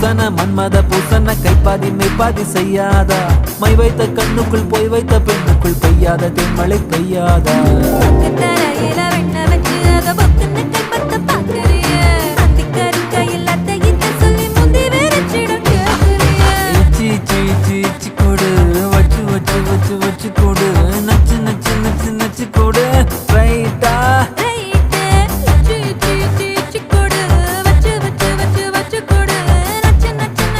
பூசன மன்மத பூசன கைப்பாதி மெய்ப்பாதி செய்யாதா? My வைத்த கண்ணுக்குள் போய் வைத்த பெண்ணுக்குள் பெய்யாத தென்மழை பெய்யாதா?